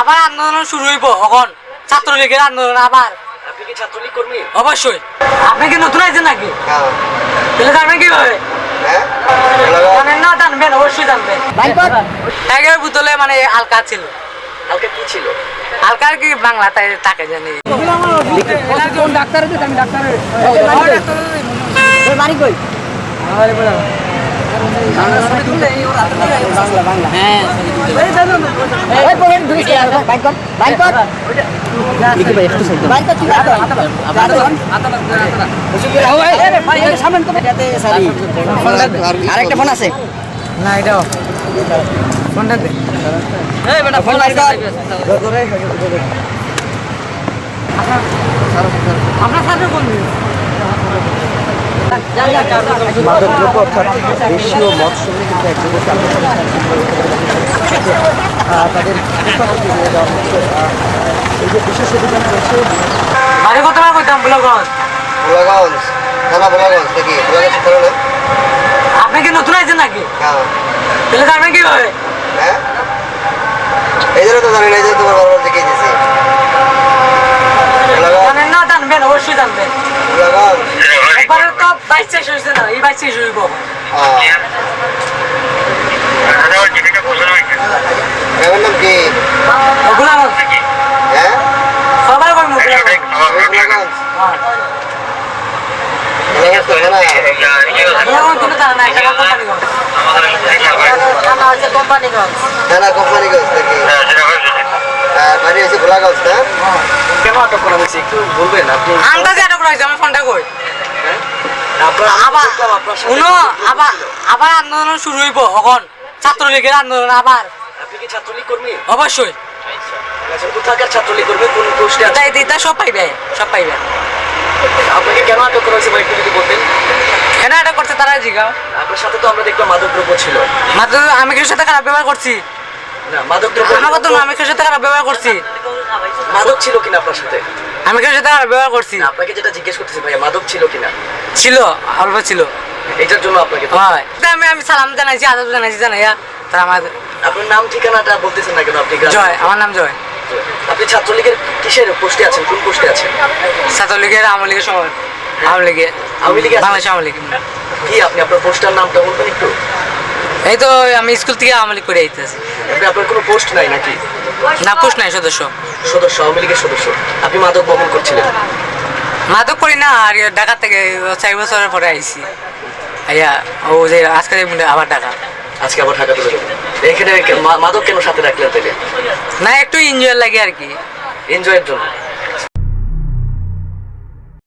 আবার আন্দোলন শুরু হইব এখন ছাত্রলীগের আন্দোলন আবার। আপনি কি ছাত্রলীগ কর্মী? অবশ্যই। আপনি কি নতুন আইছেন নাকি? হ্যাঁ। তাহলে জানবেন কীভাবে? হ্যাঁ? জানেন না জানবেন অবশ্যই জানবেন। একের বোতলে মানে হালকা ছিল। কালকে কি ছিল? হালকার কি বাংলা তাই তাকে জানি। আরেকটা ফোন আছে। না এটাও। কোনটা দে। ফোন বাইর কর আপনার সাথে বলবি মাদকদ্রব্য অর্থাৎ দেশীয় মদ সঙ্গে কিন্তু এক যুবককে তাদের এই যে বিশেষ অভিযান চলছে দেখি আপনি কি নতুন আইছেন নাকি হ্যাঁ তাহলে জানবেন কীভাবে হ্যাঁ এই জন্য তো জানি না, এই জন্য তোমার বারবার দেখিয়ে দিয়েছি ভোলাগঞ্জ জানেন না জানবেন অবশ্যই জানবেন ভোলাগঞ্জ একবারে তো বাইশ শেষ হয়েছে না এই বাইশ শেষ হইব। আন্দাজে আটক রয়েছে আমি ফোনটা কই আপনার আবার শুনো আবার আবার আন্দোলন শুরু হইব এখন ছাত্রলীগের আন্দোলন আবার। আপনি কি ছাত্রলীগ কর্মী? অবশ্যই। আচ্ছা কোথাকার ছাত্রলীগ কর্মী? কোন পোস্টে আছে? এটা এটা সব পাইবে সব পাইবে। আপনাকে কেন আটক করা হয়েছে? বা একটু যদি বলতেন। কেন আটক করছে তারা জিগাও? আপনার সাথে তো আমরা দেখলাম মাদক দ্রব্য ছিল। আমি সাথে খারাপ ব্যবহার করছি। না মাদক দ্রব্য আমার কথা আমি সাথে খারাপ ব্যবহার করছি। মাদক ছিল কিনা আপনার সাথে? আমি কেউ সাথে ব্যবহার করছি আপনাকে যেটা জিজ্ঞেস করতেছি ভাইয়া মাদক ছিল কিনা? ছিল অল্প ছিল। এটার জন্য আপনাকে হয়। আমি আমি সালাম জানাইছি আদব জানাইছি জানাইয়া তারা আমার আপনার নাম ঠিকানাটা বলতেছেন না কেন আপনি জয় আমার নাম জয়। আপনি ছাত্রলীগের কিসের পোস্টে আছেন? কোন পোস্টে আছেন? ছাত্রলীগের আওয়ামী লীগের সময় আওয়ামী লীগের আওয়ামী লীগে? বাংলাদেশ আওয়ামী লীগ। কি আপনি আপনার পোস্টার নামটা বলবেন একটু? এই তো আমি স্কুল থেকে আওয়ামী লীগ করে আইতেছি। আপনি আপনার কোনো পোস্ট নাই নাকি? না পোষ নাই সদস্য। সদস্য আওয়ামী লীগের সদস্য। আপনি মাদক বহন করছিলেন। মাদক করি না আর ঢাকা থেকে চার বছরের পরে আইছি। আইয়া ও যে আজকে আবার ঢাকা। আজকে আবার ঢাকা তুলে এখানে মাদক কেন সাথে রাখলেন তাহলে না একটু এনজয় লাগে আর কি। এনজয়ের জন্য।